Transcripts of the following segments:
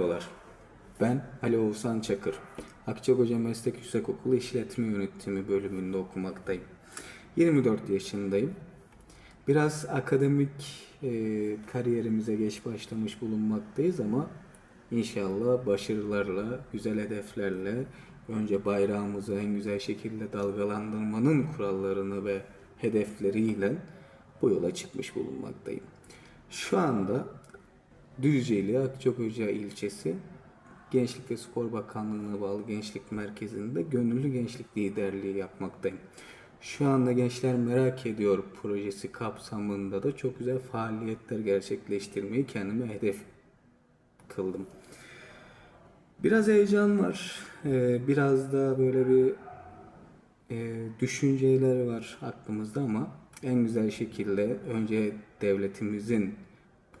Merhabalar. Ben Ali Oğuzhan Çakır. Akçakoca Meslek Yüksekokulu İşletme Yönetimi bölümünde okumaktayım. 24 yaşındayım. Biraz akademik e, kariyerimize geç başlamış bulunmaktayız ama inşallah başarılarla, güzel hedeflerle önce bayrağımızı en güzel şekilde dalgalandırmanın kurallarını ve hedefleriyle bu yola çıkmış bulunmaktayım. Şu anda Düzceli Akçakoca ilçesi Gençlik ve Spor Bakanlığı'na bağlı Gençlik Merkezi'nde gönüllü gençlik liderliği yapmaktayım. Şu anda Gençler Merak Ediyor projesi kapsamında da çok güzel faaliyetler gerçekleştirmeyi kendime hedef kıldım. Biraz heyecan var. Ee, biraz da böyle bir e, düşünceler var aklımızda ama en güzel şekilde önce devletimizin,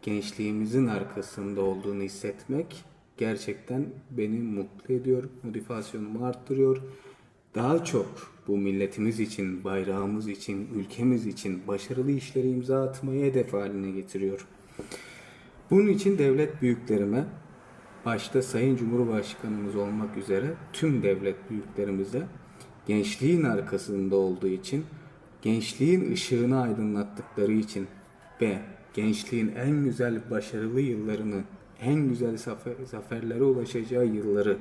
gençliğimizin arkasında olduğunu hissetmek gerçekten beni mutlu ediyor, motivasyonumu arttırıyor. Daha çok bu milletimiz için, bayrağımız için, ülkemiz için başarılı işleri imza atmayı hedef haline getiriyor. Bunun için devlet büyüklerime, başta Sayın Cumhurbaşkanımız olmak üzere tüm devlet büyüklerimize gençliğin arkasında olduğu için, gençliğin ışığını aydınlattıkları için ve gençliğin en güzel başarılı yıllarını, en güzel zafer, zaferlere ulaşacağı yılları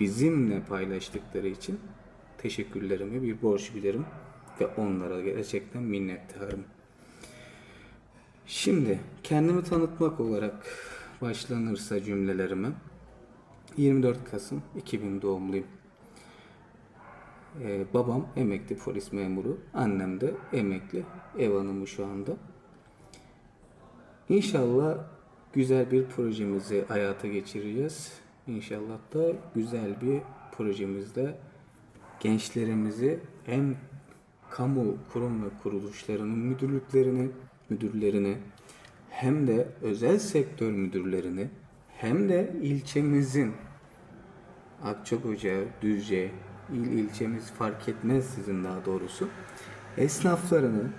bizimle paylaştıkları için teşekkürlerimi bir borç bilirim ve onlara gerçekten minnettarım. Şimdi kendimi tanıtmak olarak başlanırsa cümlelerime 24 Kasım 2000 doğumluyum. Ee, babam emekli polis memuru, annem de emekli ev hanımı şu anda. İnşallah güzel bir projemizi hayata geçireceğiz. İnşallah da güzel bir projemizde gençlerimizi hem kamu kurum ve kuruluşlarının müdürlüklerini, müdürlerini hem de özel sektör müdürlerini hem de ilçemizin Akçakoca, Düzce, il ilçemiz fark etmez sizin daha doğrusu esnaflarını,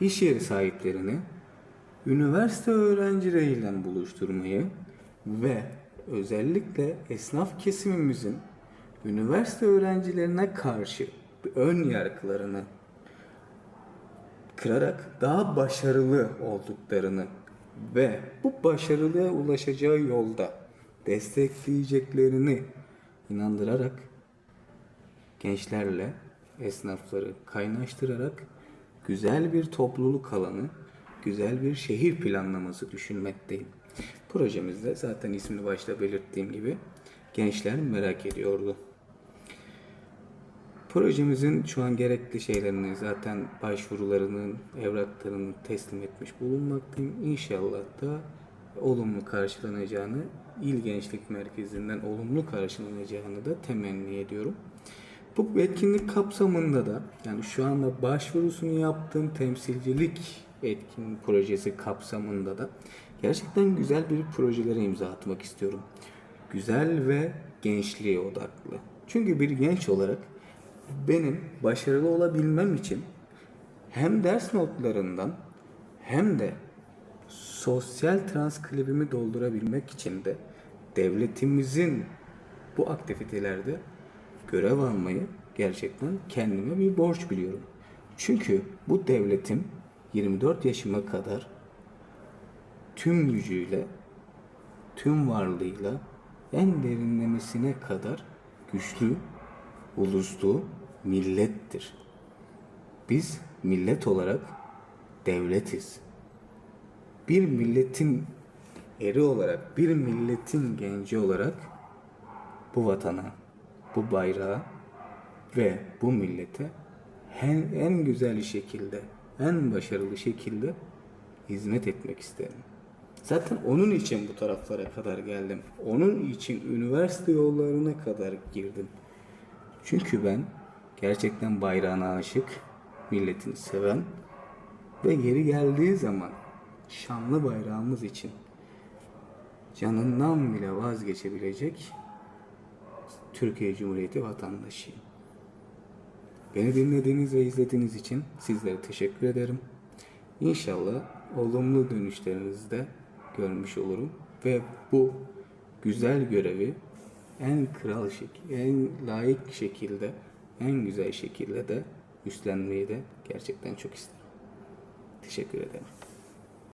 iş yeri sahiplerini üniversite öğrencileriyle buluşturmayı ve özellikle esnaf kesimimizin üniversite öğrencilerine karşı ön yargılarını kırarak daha başarılı olduklarını ve bu başarılığa ulaşacağı yolda destekleyeceklerini inandırarak gençlerle esnafları kaynaştırarak güzel bir topluluk alanı, güzel bir şehir planlaması düşünmekteyim. Projemizde zaten ismini başta belirttiğim gibi gençler merak ediyordu. Projemizin şu an gerekli şeylerini zaten başvurularının, evraklarını teslim etmiş bulunmaktayım. İnşallah da olumlu karşılanacağını, İl Gençlik Merkezi'nden olumlu karşılanacağını da temenni ediyorum. Bu etkinlik kapsamında da yani şu anda başvurusunu yaptığım temsilcilik etkin projesi kapsamında da gerçekten güzel bir projelere imza atmak istiyorum. Güzel ve gençliğe odaklı. Çünkü bir genç olarak benim başarılı olabilmem için hem ders notlarından hem de sosyal transkribimi doldurabilmek için de devletimizin bu aktivitelerde görev almayı gerçekten kendime bir borç biliyorum. Çünkü bu devletim 24 yaşıma kadar tüm gücüyle, tüm varlığıyla en derinlemesine kadar güçlü, uluslu millettir. Biz millet olarak devletiz. Bir milletin eri olarak, bir milletin genci olarak bu vatana, bu bayrağa ve bu millete en, en güzel şekilde, en başarılı şekilde hizmet etmek isterim. Zaten onun için bu taraflara kadar geldim. Onun için üniversite yollarına kadar girdim. Çünkü ben gerçekten bayrağına aşık, milletini seven ve geri geldiği zaman şanlı bayrağımız için canından bile vazgeçebilecek Türkiye Cumhuriyeti vatandaşıyım. Beni dinlediğiniz ve izlediğiniz için sizlere teşekkür ederim. İnşallah olumlu dönüşlerinizde görmüş olurum. Ve bu güzel görevi en kral şekilde, en layık şekilde, en güzel şekilde de üstlenmeyi de gerçekten çok isterim. Teşekkür ederim.